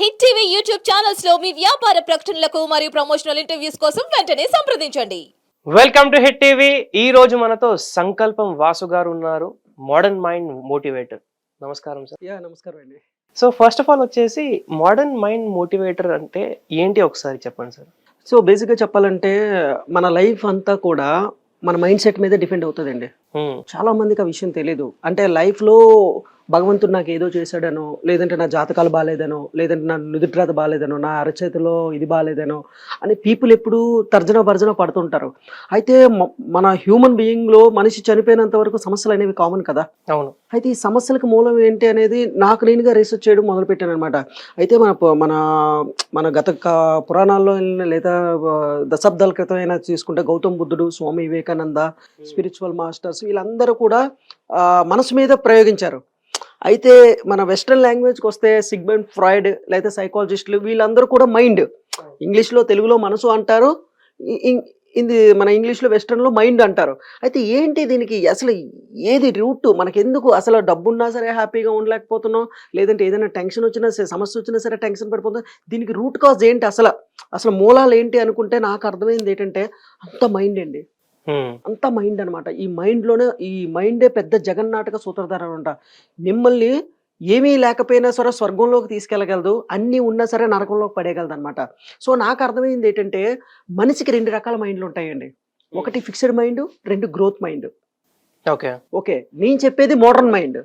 Hit TV YouTube ఛానల్స్లో మీ వ్యాపార ప్రకటనలకు మరియు ప్రమోషనల్ ఇంటర్వ్యూస్ కోసం వెంటనే సంప్రదించండి. వెల్కమ్ టు హిట్ టీవీ ఈ రోజు మనతో సంకల్పం వాసు గారు ఉన్నారు మోడర్న్ మైండ్ మోటివేటర్ నమస్కారం సార్. యా నమస్కారం అండి. సో ఫస్ట్ ఆఫ్ ఆల్ వచ్చేసి మోడర్న్ మైండ్ మోటివేటర్ అంటే ఏంటి ఒకసారి చెప్పండి సార్? సో బేసిక్గా చెప్పాలంటే మన లైఫ్ అంతా కూడా మన మైండ్ సెట్ మీద డిపెండ్ అవుతుందండి. చాలా మందికి ఆ విషయం తెలియదు అంటే లైఫ్లో భగవంతుడు నాకు ఏదో చేశాడనో లేదంటే నా జాతకాలు బాగాలేదనో లేదంటే నా నుదుట్రాత బాగాలేదనో నా అరచేతిలో ఇది బాగాలేదనో అని పీపుల్ ఎప్పుడు తర్జన భర్జన పడుతుంటారు. అయితే మన హ్యూమన్ బీయింగ్లో మనిషి చనిపోయినంత వరకు సమస్యలు అనేవి కామన్ కదా? అవును. అయితే ఈ సమస్యలకు మూలం ఏంటి అనేది నాకు నేనుగా రీసెర్చ్ చేయడం మొదలుపెట్టాను అనమాట అయితే మన మన మన గత పురాణాల్లో లేదా దశాబ్దాల క్రితం అయినా తీసుకుంటే గౌతమ్ బుద్ధుడు స్వామి వివేకానంద స్పిరిచువల్ మాస్టర్స్ వీళ్ళందరూ కూడా మనసు మీద ప్రయోగించారు. అయితే మన వెస్ట్రన్ లాంగ్వేజ్కి వస్తే సిగ్మెంట్ ఫ్రాయిడ్ లేదా సైకాలజిస్టులు వీళ్ళందరూ కూడా మైండ్. ఇంగ్లీష్లో తెలుగులో మనసు అంటారు. ఇది మన ఇంగ్లీష్లో వెస్ట్రన్లో మైండ్ అంటారు. అయితే ఏంటి దీనికి అసలు ఏది రూట్? మనకెందుకు అసలు డబ్బున్నా సరే హ్యాపీగా ఉండలేకపోతున్నాం? లేదంటే ఏదైనా టెన్షన్ వచ్చినా సరే సమస్య వచ్చినా సరే టెన్షన్ పడిపోతున్నాం? దీనికి రూట్ కాజ్ ఏంటి అసలు? అసలు మూలాలు ఏంటి అనుకుంటే నాకు అర్థమైంది ఏంటంటే అంత మైండ్ అండి. అంత మైండ్ అనమాట ఈ మైండ్లోనే ఈ మైండే పెద్ద జగన్నాటక సూత్రధారం అంట మిమ్మల్ని ఏమీ లేకపోయినా సరే స్వర్గంలోకి తీసుకెళ్ళగలదు అన్నీ ఉన్నా సరే నరకంలోకి పడేయగలదు అనమాట సో నాకు అర్థమైంది ఏంటంటే మనిషికి రెండు రకాల మైండ్లు ఉంటాయండి. ఒకటి ఫిక్స్డ్ మైండ్ రెండు గ్రోత్ మైండ్. ఓకే. ఓకే నేను చెప్పేది మోడర్న్ మైండ్.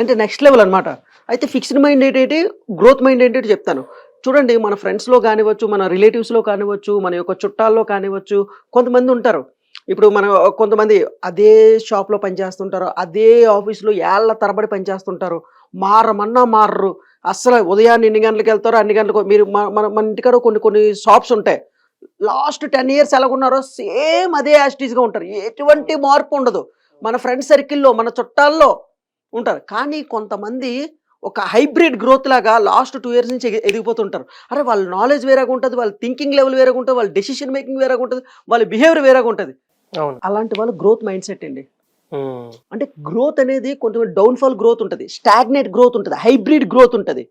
అంటే నెక్స్ట్ లెవెల్ అన్నమాట. అయితే ఫిక్స్డ్ మైండ్ ఏంటంటే గ్రోత్ మైండ్ ఏంటంటే చెప్తాను. చూడండి మన ఫ్రెండ్స్లో కానివ్వచ్చు మన రిలేటివ్స్లో కానివ్వచ్చు మన యొక్క చుట్టాల్లో కానివ్వచ్చు కొంతమంది ఉంటారు. ఇప్పుడు మనం కొంతమంది అదే షాప్లో పనిచేస్తుంటారు అదే ఆఫీస్లో ఏళ్ళ తరబడి పనిచేస్తుంటారు. మారమన్నా మారరు. అస్సలు ఉదయాన్నే ఎన్ని గంటలకు వెళ్తారో అన్ని గంటలకు మీరు మన మన ఇంటికాడ కొన్ని కొన్ని షాప్స్ ఉంటాయి. లాస్ట్ టెన్ ఇయర్స్ ఎలాగున్నారో సేమ్ అదే యాస్టీస్గా ఉంటారు. ఎటువంటి మార్పు ఉండదు. మన ఫ్రెండ్ సర్కిల్లో మన చుట్టాల్లో ఉంటారు. కానీ కొంతమంది ఒక హైబ్రిడ్ గ్రోత్ లాగా లాస్ట్ టూ ఇయర్స్ నుంచి ఎదిగిపోతుంటారు. అరే వాళ్ళ నాలెడ్జ్ వేరేగా ఉంటుంది వాళ్ళ థింకింగ్ లెవెల్ వేరేగా ఉంటుంది వాళ్ళ డెసిషన్ మేకింగ్ వేరేగా ఉంటుంది వాళ్ళ బిహేవియర్ వేరేగా ఉంటుంది. అలాంటి వాళ్ళు గ్రోత్ మైండ్ సెట్ అండి అంటే గ్రోత్ అనేది కొంచెం డౌన్ఫాల్ గ్రోత్ ఉంటుంది స్టాగ్నేట్ గ్రోత్ ఉంటుంది హైబ్రిడ్ గ్రోత్ ఉంటుంది.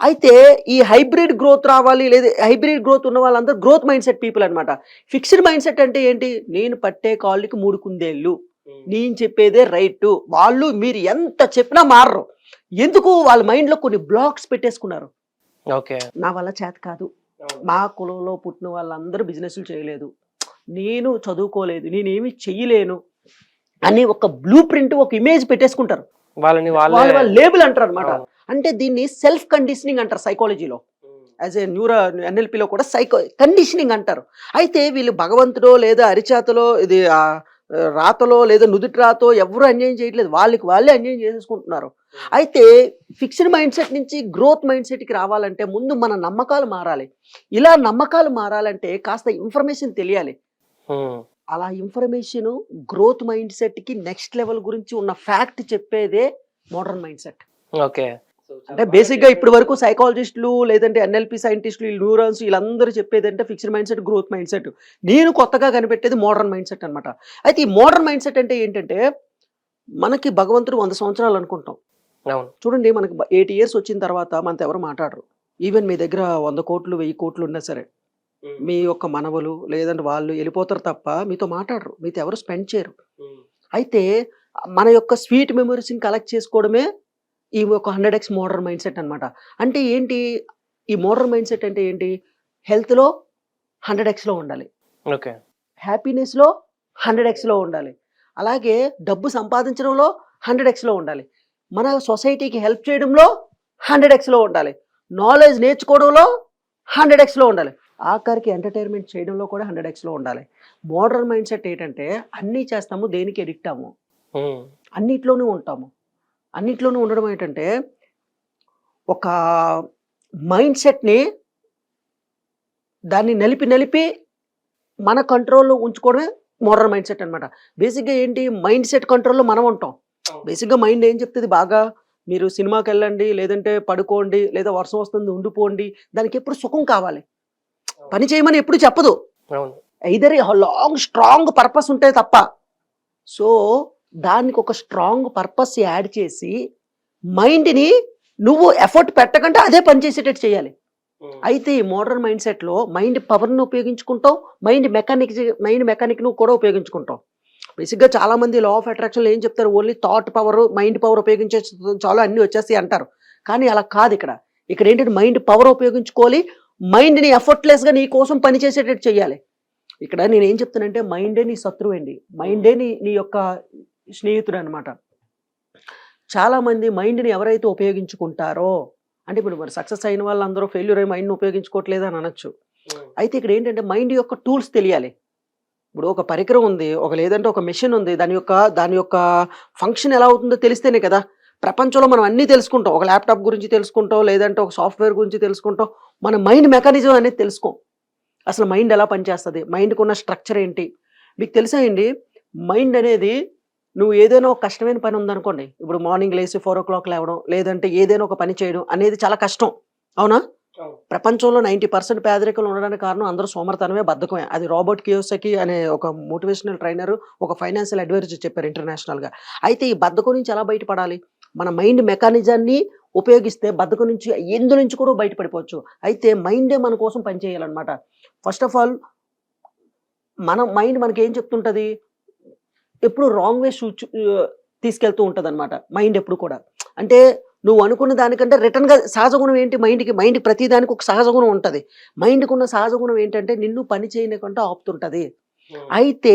అయితే ఈ హైబ్రిడ్ గ్రోత్ రావాలి లేదా హైబ్రిడ్ గ్రోత్ ఉన్న వాళ్ళందరూ గ్రోత్ మైండ్ సెట్ పీపుల్ అనమాట ఫిక్స్డ్ మైండ్ సెట్ అంటే ఏంటి? నేను పట్టే కాళ్ళకి మూడు కుందేళ్ళు నేను చెప్పేదే రైట్ వాళ్ళు మీరు ఎంత చెప్పినా మారరు. ఎందుకు? వాళ్ళ మైండ్లో కొన్ని బ్లాక్స్ పెట్టేసుకున్నారు. ఓకే. నా వల్ల చేత కాదు. మా కులంలో పుట్టిన వాళ్ళందరూ బిజినెస్లు చేయలేదు. నేను చదువుకోలేదు నేనేమి చెయ్యలేను అని ఒక బ్లూ ప్రింట్ ఒక ఇమేజ్ పెట్టేసుకుంటారు. వాళ్ళని వాళ్ళ లేబుల్ అంటారు అనమాట. అంటే దీన్ని సెల్ఫ్ కండిషనింగ్ అంటారు సైకాలజీలో యాజ్ ఏ న్యూరో ఎన్ఎల్పిలో కూడా సైకో కండిషనింగ్ అంటారు. అయితే వీళ్ళు భగవంతుడో లేదా అరిచాతలో ఇది రాతలో లేదా నుదుటి రాతో ఎవరు అన్యాయం చేయట్లేదు. వాళ్ళకి వాళ్ళే అన్యాయం చేసేసుకుంటున్నారు. అయితే ఫిక్స్డ్ మైండ్ సెట్ నుంచి గ్రోత్ మైండ్ సెట్కి రావాలంటే ముందు మన నమ్మకాలు మారాలి. ఇలా నమ్మకాలు మారాలంటే కాస్త ఇన్ఫర్మేషన్ తెలియాలి. అలా ఇన్ఫర్మేషన్ గ్రోత్ మైండ్ సెట్కి నెక్స్ట్ లెవెల్ గురించి ఉన్న ఫ్యాక్ట్ చెప్పేదే మోడర్న్ మైండ్ సెట్. ఓకే. అంటే బేసిక్గా ఇప్పటి వరకు సైకాలజిస్టులు లేదంటే ఎన్ఎల్పి సైంటిస్టులు న్యూరాన్స్ వీళ్ళందరూ చెప్పేది అంటే fixed mind set growth mind set. నేను కొత్తగా కనిపెట్టేది మోడర్న్ మైండ్ సెట్ అనమాట అయితే ఈ మోడర్న్ మైండ్ సెట్ అంటే ఏంటంటే మనకి భగవంతుడు వంద సంవత్సరాలు అనుకుంటాం. అవును. చూడండి మనకి ఎయిట్ ఇయర్స్ వచ్చిన తర్వాత మనతో ఎవరు మాట్లాడరు. ఈవెన్ మీ దగ్గర వంద కోట్లు వెయ్యి కోట్లు ఉన్నా సరే. మీ యొక్క మనవలు లేదంటే వాళ్ళు వెళ్ళిపోతారు తప్ప మీతో మాట్లాడరు. మీతో ఎవరు స్పెండ్ చేయరు. అయితే మన యొక్క స్వీట్ మెమరీస్ని కలెక్ట్ చేసుకోవడమే ఈ ఒక hundred X modern mind set అనమాట అంటే ఏంటి? ఈ మోడర్న్ మైండ్ సెట్ అంటే ఏంటి? హెల్త్లో హండ్రెడ్ ఎక్స్లో ఉండాలి. ఓకే. హ్యాపీనెస్లో హండ్రెడ్ ఎక్స్లో ఉండాలి. అలాగే డబ్బు సంపాదించడంలో హండ్రెడ్ ఎక్స్లో ఉండాలి. మన సొసైటీకి హెల్ప్ చేయడంలో హండ్రెడ్ ఎక్స్లో ఉండాలి. నాలెడ్జ్ నేర్చుకోవడంలో హండ్రెడ్ ఎక్స్లో ఉండాలి. ఆఖరికి ఎంటర్టైన్మెంట్ చేయడంలో కూడా హండ్రెడ్ ఎక్స్లో ఉండాలి. మోడర్న్ మైండ్ సెట్ ఏంటంటే అన్నీ చేస్తాము దేనికి ఎడిక్ట్ అవ్వము అన్నిట్లోనూ ఉంటాము. అన్నిట్లోనూ ఉండడం ఏంటంటే ఒక మైండ్ సెట్ని దాన్ని నలిపి నలిపి మన కంట్రోల్లో ఉంచుకోవడమే మోడర్న్ మైండ్ సెట్ అనమాట బేసిక్గా ఏంటి? మైండ్ సెట్ కంట్రోల్లో మనం ఉంటాం. బేసిక్గా మైండ్ ఏం చెప్తుంది? బాగా మీరు సినిమాకి వెళ్ళండి లేదంటే పడుకోండి లేదా వర్షం వస్తుంది ఉండిపోండి దానికి ఎప్పుడు సుఖం కావాలి. పని చేయమని ఎప్పుడు చెప్పదు. ఐదర్ లాంగ్ స్ట్రాంగ్ పర్పస్ ఉంటే తప్ప. సో దానికి ఒక స్ట్రాంగ్ పర్పస్ యాడ్ చేసి మైండ్ని నువ్వు ఎఫర్ట్ పెట్టకుండా అదే పని చేసేటట్టు చేయాలి. అయితే ఈ మోడర్న్ మైండ్ సెట్లో మైండ్ పవర్ను ఉపయోగించుకుంటావు మైండ్ మెకానిక్ మైండ్ మెకానిక్ను కూడా ఉపయోగించుకుంటాం బేసిక్గా చాలా మంది లా ఆఫ్ అట్రాక్షన్లో ఏం చెప్తారు? Only thought power mind power ఉపయోగించే చాలా అన్ని వచ్చేస్తాయి అంటారు. కానీ అలా కాదు ఇక్కడ. ఇక్కడ ఏంటంటే మైండ్ పవర్ ఉపయోగించుకోవాలి మైండ్ని ఎఫర్ట్లెస్గా నీ కోసం పని చేసేటట్టు చేయాలి ఇక్కడ నేను ఏం చెప్తానంటే మైండే నీ శత్రువు అండి. మైండే నీ నీ యొక్క స్నేహితుడు అనమాట చాలా మంది మైండ్ని ఎవరైతే ఉపయోగించుకుంటారో అంటే ఇప్పుడు మరి సక్సెస్ అయిన వాళ్ళందరూ ఫెయిల్యూర్ అయ్యి మైండ్ని ఉపయోగించుకోవట్లేదు అని అనొచ్చు. అయితే ఇక్కడ ఏంటంటే మైండ్ యొక్క టూల్స్ తెలియాలి. ఇప్పుడు ఒక పరికరం ఉంది ఒక లేదంటే ఒక మెషిన్ ఉంది దాని యొక్క దాని యొక్క ఫంక్షన్ ఎలా అవుతుందో తెలిస్తేనే కదా. ప్రపంచంలో మనం అన్నీ తెలుసుకుంటాం. ఒక ల్యాప్టాప్ గురించి తెలుసుకుంటాం లేదంటే ఒక సాఫ్ట్వేర్ గురించి తెలుసుకుంటాం. మన మైండ్ మెకానిజం అనేది తెలుసుకోం. అసలు మైండ్ ఎలా పనిచేస్తుంది? మైండ్కి ఉన్న స్ట్రక్చర్ ఏంటి? మీకు తెలుసా అండి? మైండ్ అనేది నువ్వు ఏదైనా ఒక కష్టమైన పని ఉందనుకోండి ఇప్పుడు మార్నింగ్ లేచి ఫోర్ ఓ క్లాక్ లేవడం లేదంటే ఏదైనా ఒక పని చేయడం అనేది చాలా కష్టం. అవునా. ప్రపంచంలో నైంటీ పర్సెంట్ పేదరికంలో ఉండడానికి కారణం అందరూ సోమరతనమే బద్ధకమే. అది రాబర్ట్ కియోసకి అనే ఒక మోటివేషనల్ ట్రైనర్ ఒక ఫైనాన్షియల్ అడ్వైజర్ చెప్పారు ఇంటర్నేషనల్గా. అయితే ఈ బద్ధకం నుంచి ఎలా బయటపడాలి? మన మైండ్ మెకానిజాన్ని ఉపయోగిస్తే బద్ధకం నుంచి ఎందు నుంచి కూడా బయటపడిపోవచ్చు. అయితే మైండే మన కోసం పనిచేయాలన్నమాట ఫస్ట్ ఆఫ్ ఆల్ మన మైండ్ మనకి ఏం చెప్తుంటుంది? ఎప్పుడు రాంగ్ వే తీసుకెళ్తూ ఉంటుంది అనమాట మైండ్ ఎప్పుడు కూడా. అంటే నువ్వు అనుకున్న దానికంటే రిటర్న్గా సహజ గుణం ఏంటి? మైండ్కి మైండ్కి ప్రతి దానికి ఒక సహజ గుణం ఉంటుంది. మైండ్కి ఉన్న సహజ గుణం ఏంటంటే నిన్ను పని చేయనకుండా ఆపుతుంటుంది. అయితే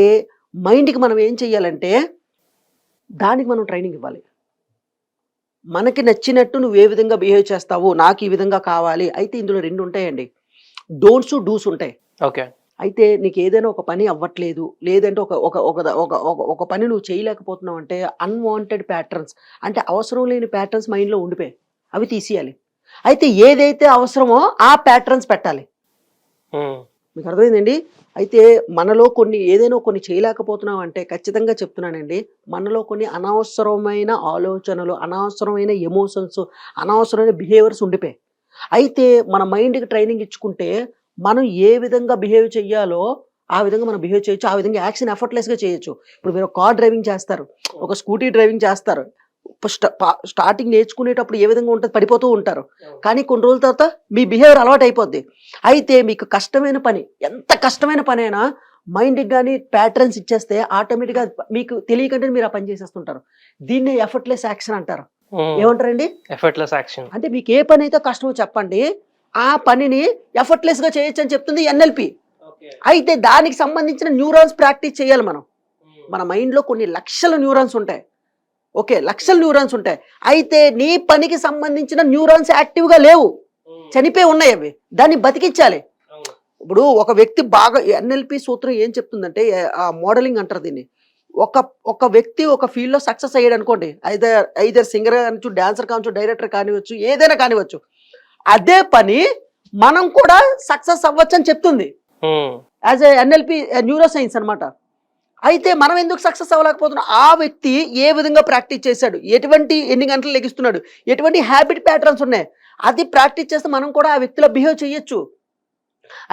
మైండ్కి మనం ఏం చెయ్యాలంటే దానికి మనం ట్రైనింగ్ ఇవ్వాలి. మనకి నచ్చినట్టు నువ్వు ఏ విధంగా బిహేవ్ చేస్తావు నాకు ఈ విధంగా కావాలి. అయితే ఇందులో రెండు ఉంటాయండి. డోంట్స్ డూస్ ఉంటాయి. ఓకే. అయితే నీకు ఏదైనా ఒక పని అవ్వట్లేదు లేదంటే ఒక ఒక ఒక ఒక ఒక- ఒక పని నువ్వు చేయలేకపోతున్నావు అంటే అన్వాంటెడ్ ప్యాటర్న్స్ అంటే అవసరం లేని ప్యాటర్న్స్ మైండ్లో ఉండిపోయాయి. అవి తీసేయాలి. అయితే ఏదైతే అవసరమో ఆ ప్యాటర్న్స్ పెట్టాలి. మీకు అర్థమైందండి? అయితే మనలో కొన్ని ఏదైనా కొన్ని చేయలేకపోతున్నాం అంటే ఖచ్చితంగా చెప్తున్నానండి. మనలో కొన్ని అనవసరమైన ఆలోచనలు అనవసరమైన ఎమోషన్స్ అనవసరమైన బిహేవియర్స్ ఉండిపోయాయి. అయితే మన మైండ్కి ట్రైనింగ్ ఇచ్చుకుంటే మనం ఏ విధంగా బిహేవ్ చెయ్యాలో ఆ విధంగా మనం బిహేవ్ చేయొచ్చు. ఆ విధంగా యాక్షన్ ఎఫర్ట్లెస్గా చేయొచ్చు. ఇప్పుడు మీరు కార్ డ్రైవింగ్ చేస్తారు. ఒక స్కూటీ డ్రైవింగ్ చేస్తారు. స్టార్టింగ్ నేర్చుకునేటప్పుడు ఏ విధంగా ఉంటుంది పడిపోతూ ఉంటారు. కానీ కొన్ని రోజుల తర్వాత మీ బిహేవియర్ అలవాటు అయిపోద్ది అయితే మీకు కష్టమైన పని ఎంత కష్టమైన పని అయినా మైండ్కి కానీ ప్యాటర్న్స్ ఇచ్చేస్తే ఆటోమేటిక్గా మీకు తెలియకంటే మీరు ఆ పని చేసేస్తుంటారు. దీన్ని ఎఫర్ట్లెస్ యాక్షన్ అంటారు. ఏమంటారండి? Effortless action. అంటే మీకు ఏ పని అయితే కష్టమో చెప్పండి ఆ పనిని ఎఫర్ట్లెస్గా చేయొచ్చు అని చెప్తుంది ఎన్ఎల్పి అయితే దానికి సంబంధించిన న్యూరాన్స్ ప్రాక్టీస్ చేయాలి మనం. మన మైండ్లో కొన్ని లక్షల న్యూరాన్స్ ఉంటాయి. ఓకే లక్షల న్యూరాన్స్ ఉంటాయి. అయితే నీ పనికి సంబంధించిన న్యూరాన్స్ యాక్టివ్గా లేవు. చనిపోయి ఉన్నాయి అవి. దాన్ని బతికించాలి. ఇప్పుడు ఒక వ్యక్తి బాగా ఎన్ఎల్పి సూత్రం ఏం చెప్తుందంటే ఆ మోడలింగ్ అంటారు దీన్ని. ఒక ఒక వ్యక్తి ఒక ఫీల్డ్లో సక్సెస్ అయ్యాడు అనుకోండి ఐదర్ ఐదర్ సింగర్ కానివచ్చు డాన్సర్ కావచ్చు డైరెక్టర్ కానివచ్చు ఏదైనా కానివచ్చు అదే పని మనం కూడా సక్సెస్ అవ్వచ్చు అని చెప్తుంది యాజ్ ఎన్ఎల్పి న్యూరో సైన్స్ అనమాట అయితే మనం ఎందుకు సక్సెస్ అవ్వలేకపోతున్నాం? ఆ వ్యక్తి ఏ విధంగా ప్రాక్టీస్ చేశాడు? ఎటువంటి ఎన్ని గంటలు లెగిస్తున్నాడు? ఎటువంటి హ్యాబిట్ ప్యాటర్న్స్ ఉన్నాయి? అది ప్రాక్టీస్ చేస్తే మనం కూడా ఆ వ్యక్తిలో బిహేవ్ చేయొచ్చు.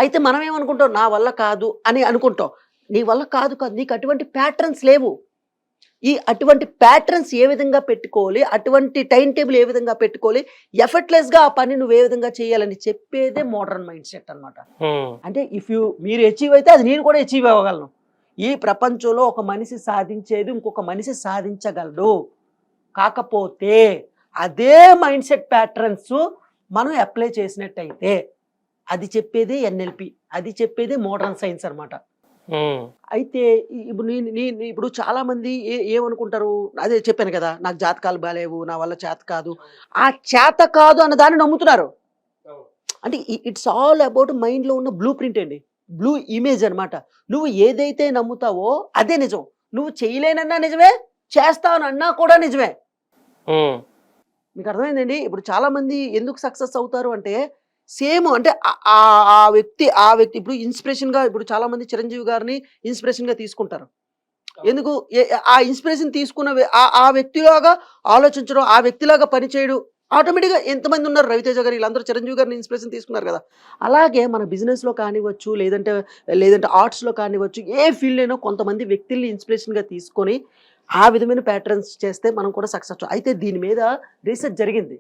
అయితే మనం ఏమనుకుంటాం? నా వల్ల కాదు అని అనుకుంటాం. నీ వల్ల కాదు కాదు. నీకు అటువంటి ప్యాటర్న్స్ లేవు. ఈ అటువంటి ప్యాటర్న్స్ ఏ విధంగా పెట్టుకోవాలి? అటువంటి టైం టేబుల్ ఏ విధంగా పెట్టుకోవాలి? ఎఫర్ట్లెస్గా ఆ పని నువ్వు ఏ విధంగా చేయాలని చెప్పేదే మోడర్న్ మైండ్ సెట్ అనమాట అంటే ఇఫ్ యూ మీరు అచీవ్ అయితే అది నేను కూడా అచీవ్ అవ్వగలను. ఈ ప్రపంచంలో ఒక మనిషి సాధించేది ఇంకొక మనిషి సాధించగలడు. కాకపోతే అదే మైండ్ సెట్ ప్యాటర్న్స్ మనం అప్లై చేసినట్టయితే అది చెప్పేది ఎన్ఎల్పి అది చెప్పేది మోడర్న్ సైన్స్ అన్నమాట. అయితే ఇప్పుడు నేను నేను ఇప్పుడు చాలా మంది ఏ ఏమనుకుంటారు? అదే చెప్పాను కదా నాకు జాతకాలు బాలేవు నా వల్ల చేత కాదు. ఆ చేత కాదు అన్న దాన్ని నమ్ముతున్నారు. అంటే ఇట్స్ ఆల్ అబౌట్ మైండ్లో ఉన్న బ్లూ ప్రింట్ అండి. బ్లూ ఇమేజ్ అన్నమాట. నువ్వు ఏదైతే నమ్ముతావో అదే నిజం. నువ్వు చేయలేనన్నా నిజమే చేస్తానన్నా కూడా నిజమే. మీకు అర్థమైందండి? ఇప్పుడు చాలా మంది ఎందుకు సక్సెస్ అవుతారు అంటే సేమ్ అంటే ఆ- వ్యక్తి ఆ వ్యక్తి ఇప్పుడు ఇన్స్పిరేషన్గా ఇప్పుడు చాలా మంది చిరంజీవి గారిని ఇన్స్పిరేషన్గా తీసుకుంటారు. ఎందుకు? ఆ ఇన్స్పిరేషన్ తీసుకున్న ఆ వ్యక్తిలాగా ఆలోచించడం ఆ వ్యక్తిలాగా పనిచేయడం ఆటోమేటిక్గా ఎంతమంది ఉన్నారు? రవితేజ గారు వీళ్ళందరూ చిరంజీవి గారిని ఇన్స్పిరేషన్ తీసుకున్నారు కదా. అలాగే మన బిజినెస్లో కానివ్వచ్చు లేదంటే లేదంటే ఆర్ట్స్లో కానివ్వచ్చు ఏ ఫీల్డ్ అయినా కొంతమంది వ్యక్తుల్ని ఇన్స్పిరేషన్గా తీసుకొని ఆ విధమైన ప్యాటర్న్స్ చేస్తే మనం కూడా సక్సెస్ అయితే దీని మీద రీసెర్చ్ జరిగింది.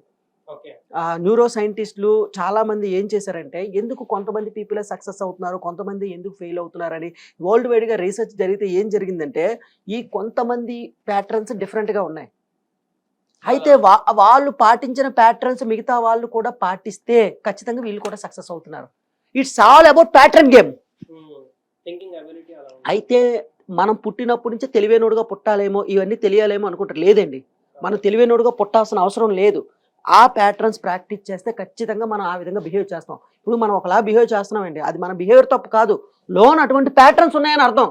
న్యూరో సైంటిస్టులు చాలా మంది ఏం చేశారంటే ఎందుకు కొంతమంది పీపుల్ సక్సెస్ అవుతున్నారు? కొంతమంది ఎందుకు ఫెయిల్ అవుతున్నారని వరల్డ్ వైడ్గా రీసెర్చ్ జరిగితే ఏం జరిగిందంటే ఈ కొంతమంది ప్యాటర్న్స్ డిఫరెంట్గా ఉన్నాయి. అయితే వా వాళ్ళు పాటించిన ప్యాటర్న్స్ మిగతా వాళ్ళు కూడా పాటిస్తే ఖచ్చితంగా వీళ్ళు కూడా సక్సెస్ అవుతున్నారు. It's all about pattern game. అయితే మనం పుట్టినప్పటి నుంచే తెలివైనోడుగా పుట్టాలేమో ఇవన్నీ తెలియాలేమో అనుకుంటారు. లేదండి. మనం తెలివైనోడుగా పుట్టాల్సిన అవసరం లేదు. ఆ ప్యాటర్న్స్ ప్రాక్టీస్ చేస్తే ఖచ్చితంగా మనం ఆ విధంగా బిహేవ్ చేస్తాం. ఇప్పుడు మనం ఒకలా బిహేవ్ చేస్తున్నామండి. అది మన బిహేవియర్ తప్పు కాదు. లోన్ అటువంటి ప్యాటర్న్స్ ఉన్నాయని అర్థం.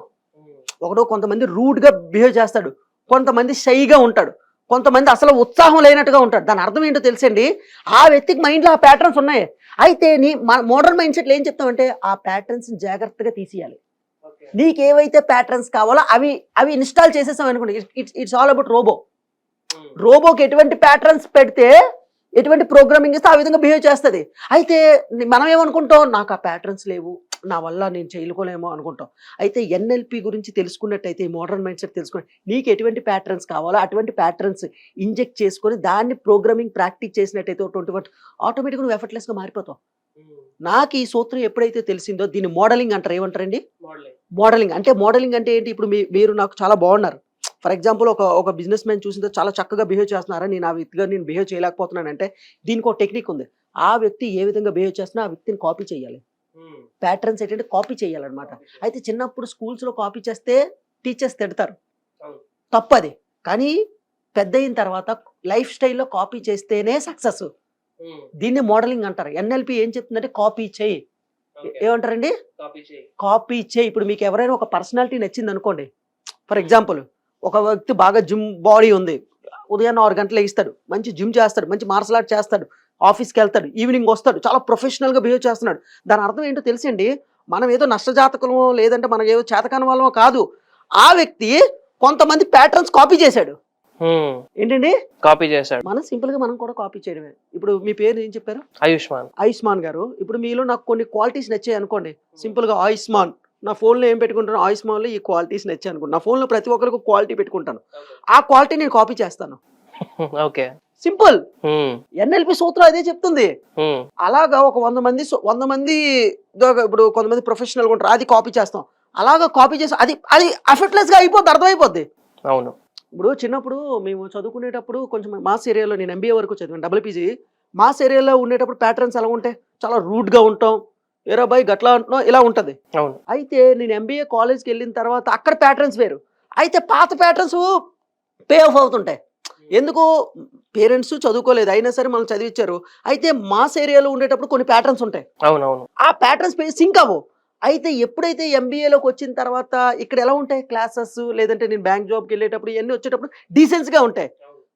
ఒకడు కొంతమంది రూడ్గా బిహేవ్ చేస్తాడు. కొంతమంది షైగా ఉంటాడు. కొంతమంది అసలు ఉత్సాహం లేనట్టుగా ఉంటాడు దాని అర్థం ఏంటో తెలుసండి? ఆ వ్యక్తికి మైండ్లో ఆ ప్యాటర్న్స్ ఉన్నాయి. అయితే నీ మన మోడర్న్ మైండ్ సెట్లో ఏం చెప్తామంటే ఆ ప్యాటర్న్స్ జాగ్రత్తగా తీసేయాలి. Okay. నీకు ఏవైతే ప్యాటర్న్స్ కావాలో అవి అవి ఇన్స్టాల్ చేసేసాం అనుకోండి it's it's all about robot. రోబోకి ఎటువంటి ప్యాటర్న్స్ పెడితే ఎటువంటి ప్రోగ్రామింగ్ ఇస్తే ఆ విధంగా బిహేవ్ చేస్తుంది. అయితే మనం ఏమనుకుంటాం నాకు ఆ ప్యాటర్న్స్ లేవు నా వల్ల నేను చేయలేమో అనుకుంటాం. అయితే ఎన్ఎల్పి గురించి తెలుసుకున్నట్టయితే మోడర్న్ మైండ్ సెట్ తెలుసుకుని నీకు ఎటువంటి ప్యాటర్న్స్ కావాలో అటువంటి ప్యాటర్న్స్ ఇంజెక్ట్ చేసుకొని దాన్ని ప్రోగ్రామింగ్ ప్రాక్టీస్ చేసినట్టయితే ట్వంటీ వన్ ఆటోమేటిక్గా నువ్వు ఎఫర్ట్లెస్గా మారిపోతావు. నాకు ఈ సూత్రం ఎప్పుడైతే తెలిసిందో దీన్ని మోడలింగ్ అంటారు. ఏమంటారండి. మోడలింగ్. అంటే మోడలింగ్ అంటే ఏంటి? ఇప్పుడు మీ మీరు నాకు చాలా బాగున్నారు. ఫర్ ఎగ్జాంపుల్ ఒక ఒక బిజినెస్ మ్యాన్ చూసిందో చాలా చక్కగా బిహేవ్ చేస్తున్నారా? నేను ఆ వ్యక్తిగా నేను బిహేవ్ చేయలేకపోతున్నానంటే దీనికి ఒక టెక్నిక్ ఉంది. ఆ వ్యక్తి ఏ విధంగా బిహేవ్ చేస్తున్నా ఆ వ్యక్తిని కాపీ చేయాలి. ప్యాటర్న్స్ ఏంటంటే కాపీ చేయాలన్నమాట. అయితే చిన్నప్పుడు స్కూల్స్లో కాపీ చేస్తే టీచర్స్ తిడతారు. తప్పది. కానీ పెద్ద అయిన తర్వాత లైఫ్ స్టైల్లో కాపీ చేస్తేనే సక్సెస్. దీన్ని మోడలింగ్ అంటారు. ఎన్ఎల్పి ఏం చెప్తుందంటే కాపీ చేయి. ఏమంటారండి. కాపీ చేయి. ఇప్పుడు మీకు ఎవరైనా ఒక పర్సనాలిటీ నచ్చింది అనుకోండి ఫర్ ఎగ్జాంపుల్ ఒక వ్యక్తి బాగా జిమ్ బాడీ ఉంది. ఉదయాన్నే ఆరు గంటలు ఇస్తాడు మంచి జిమ్ చేస్తాడు. మంచి మార్షల్ ఆర్ట్ చేస్తాడు. ఆఫీస్కి వెళ్తాడు ఈవినింగ్ వస్తాడు చాలా ప్రొఫెషనల్గా బిహేవ్ చేస్తున్నాడు. దాని అర్థం ఏంటో తెలుసండి మనం ఏదో నష్టజాతకమో లేదంటే మనకి ఏదో చేతకాని వాళ్ళమో కాదు. ఆ వ్యక్తి కొంతమంది ప్యాటర్న్స్ కాపీ చేశాడు. ఏంటండి? కాపీ చేశాడు. మనం సింపుల్గా మనం కూడా కాపీ చేయడమే. ఇప్పుడు మీ పేరు ఏం చెప్పారు? ఆయుష్మాన్. ఆయుష్మాన్ గారు. ఇప్పుడు మీలో నాకు కొన్ని క్వాలిటీస్ నచ్చాయి అనుకోండి. సింపుల్గా ఆయుష్మాన్. నా ఫోన్లో ఏం పెట్టుకుంటాను ఆయుష్మాన్లో ఈ క్వాలిటీస్ నచ్చాయి అనుకోండి నా ఫోన్లో ప్రతి ఒక్కరికి క్వాలిటీ పెట్టుకుంటాను. ఆ క్వాలిటీ నేను కాపీ చేస్తాను. ఓకే. సింపుల్. ఎన్ఎల్పి సూత్రం అదే చెప్తుంది. అలాగా ఒక వంద మంది వంద మంది ఇప్పుడు కొంతమంది ప్రొఫెషనల్గా ఉంటారు అది కాపీ చేస్తాం. అలాగా కాపీ చేసి అది అది ఎఫెక్ట్లెస్గా అయిపోద్ది అర్థమైపోద్ది. అవును. ఇప్పుడు చిన్నప్పుడు మేము చదువుకునేటప్పుడు కొంచెం మాస్ ఏరియాలో నేను ఎంబీఏ వరకు చదివాను డబుల్ పీజీ మాస్ ఏరియాలో ఉండేటప్పుడు ప్యాటర్న్స్ ఎలా ఉంటాయి చాలా రూడ్గా ఉంటాం. ఏరా బాయ్ గట్లా అంటున్నాం ఇలా ఉంటుంది. అవును. అయితే నేను ఎంబీఏ కాలేజ్కి వెళ్ళిన తర్వాత అక్కడ ప్యాటర్న్స్ వేరు. అయితే పాత ప్యాటర్న్స్ పే ఆఫ్ అవుతుంటాయి. ఎందుకు పేరెంట్స్ చదువుకోలేదు అయినా సరే మనం చదివించారు అయితే మాస్ ఏరియాలో ఉండేటప్పుడు కొన్ని ప్యాటర్న్స్ ఉంటాయి. అవునవును. ఆ ప్యాటర్న్స్ సింక్ అవ్వవు అయితే ఎప్పుడైతే ఎంబీఏలోకి వచ్చిన తర్వాత ఇక్కడ ఎలా ఉంటాయి? క్లాసెస్ లేదంటే నేను బ్యాంక్ జాబ్కి వెళ్ళేటప్పుడు ఇవన్నీ వచ్చేటప్పుడు డీసెన్స్గా ఉంటాయి.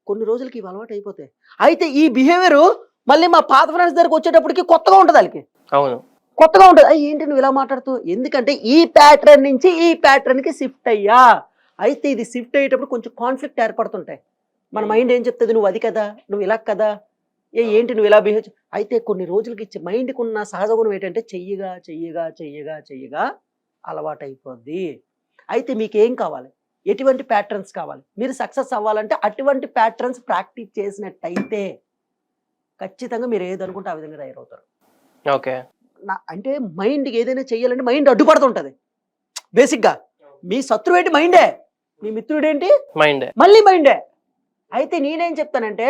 కొన్ని రోజులకి ఇవి అలవాటు అయిపోతాయి. అయితే ఈ బిహేవియర్ మళ్ళీ మా పాత ఫ్రెండ్స్ దగ్గరకు వచ్చేటప్పటికి కొత్తగా ఉంటుంది వాళ్ళకి. అవును. కొత్తగా ఉంటుంది. ఏంటి నువ్వు ఇలా మాట్లాడుతూ? ఎందుకంటే ఈ ప్యాటర్న్ నుంచి ఈ ప్యాటర్న్కి షిఫ్ట్ అయ్యా. అయితే ఇది షిఫ్ట్ అయ్యేటప్పుడు కొంచెం కాన్ఫ్లిక్ట్ ఏర్పడుతుంటాయి. మన మైండ్ ఏం చెప్తుంది? నువ్వు అది కదా? నువ్వు ఇలా కదా? ఏ ఏంటి నువ్వు ఇలా బిహేవ్ అయితే కొన్ని రోజులకి ఇచ్చే మైండ్కి ఉన్న సహజ గుణం ఏంటంటే చెయ్యగా చెయ్యగా చెయ్యగా చెయ్యగా అలవాటు అయిపోద్ది అయితే మీకు ఏం కావాలి? ఎటువంటి ప్యాటర్న్స్ కావాలి? మీరు సక్సెస్ అవ్వాలంటే అటువంటి ప్యాటర్న్స్ ప్రాక్టీస్ చేసినట్టయితే ఖచ్చితంగా మీరు ఏదనుకుంటే ఆ విధంగా తయారవుతారు. ఓకే. నా అంటే మైండ్కి ఏదైనా చెయ్యాలంటే మైండ్ అడ్డుపడుతుంటది. బేసిక్గా మీ శత్రువు ఏంటి మైండే మీ మిత్రుడు ఏంటి మైండ్ మళ్ళీ మైండే అయితే నేనేం చెప్తానంటే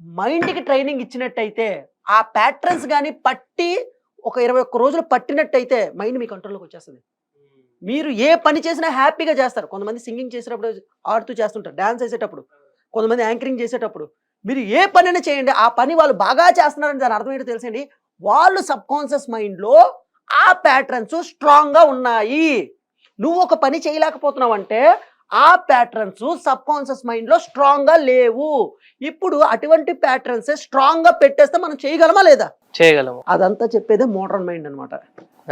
మైండ్కి ట్రైనింగ్ ఇచ్చినట్టయితే ఆ ప్యాటర్న్స్ కానీ పట్టి ఒక ఇరవై ఒక్క రోజులు పట్టినట్టయితే మైండ్ మీ కంట్రోల్లోకి వచ్చేస్తుంది. మీరు ఏ పని చేసినా హ్యాపీగా చేస్తారు. కొంతమంది సింగింగ్ చేసేటప్పుడు ఆడుతూ చేస్తుంటారు డ్యాన్స్ చేసేటప్పుడు కొంతమంది యాంకరింగ్ చేసేటప్పుడు. మీరు ఏ పనైనా చేయండి. ఆ పని వాళ్ళు బాగా చేస్తున్నారని దాని అర్థం ఏంటో తెలుసండి వాళ్ళు సబ్ కాన్షియస్ మైండ్లో ఆ ప్యాటర్న్స్ స్ట్రాంగ్గా ఉన్నాయి. నువ్వు ఒక పని చేయలేకపోతున్నావు అంటే ఆ ప్యాటర్న్స్ సబ్ కాన్షియస్ మైండ్లో స్ట్రాంగ్గా లేవు. ఇప్పుడు అటువంటి ప్యాటర్న్స్ స్ట్రాంగ్గా పెట్టేస్తే మనం చేయగలమా లేదా? చేయగలము. అదంతా చెప్పేదే మోడర్న్ మైండ్ అన్నమాట.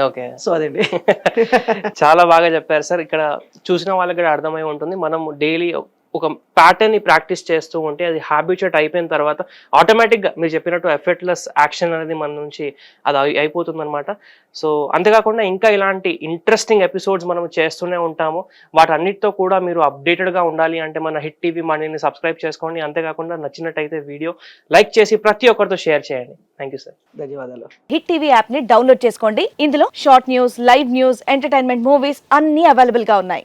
ఓకే. సో అదండి. చాలా బాగా చెప్పారు సార్. ఇక్కడ చూసిన వాళ్ళకి కూడా అర్థమై ఉంటుంది. మనం డైలీ ఒక ప్యాటర్న్ని ప్రాక్టీస్ చేస్తూ ఉంటే అది హ్యాబిచుయేట్ అయిపోయిన తర్వాత ఆటోమేటిక్గా మీరు చెప్పినట్టు ఎఫర్ట్లెస్ యాక్షన్ అనేది మన నుంచి అది అయి- అయిపోతుంది అనమాట సో అంతేకాకుండా ఇంకా ఇలాంటి ఇంట్రెస్టింగ్ ఎపిసోడ్స్ మనం చేస్తూనే ఉంటాము. వాటన్నిటితో కూడా మీరు అప్డేటెడ్గా ఉండాలి అంటే మన హిట్ టీవీ మనీని సబ్స్క్రైబ్ చేసుకోండి. అంతేకాకుండా నచ్చినట్టయితే వీడియో లైక్ చేసి ప్రతి ఒక్కరితో షేర్ చేయండి. థ్యాంక్ యూ సార్ ధన్యవాదాలు. హిట్ టీవీ యాప్ని డౌన్లోడ్ చేసుకోండి. ఇందులో short news live news entertainment movies అన్ని అవైలబుల్గా ఉన్నాయి.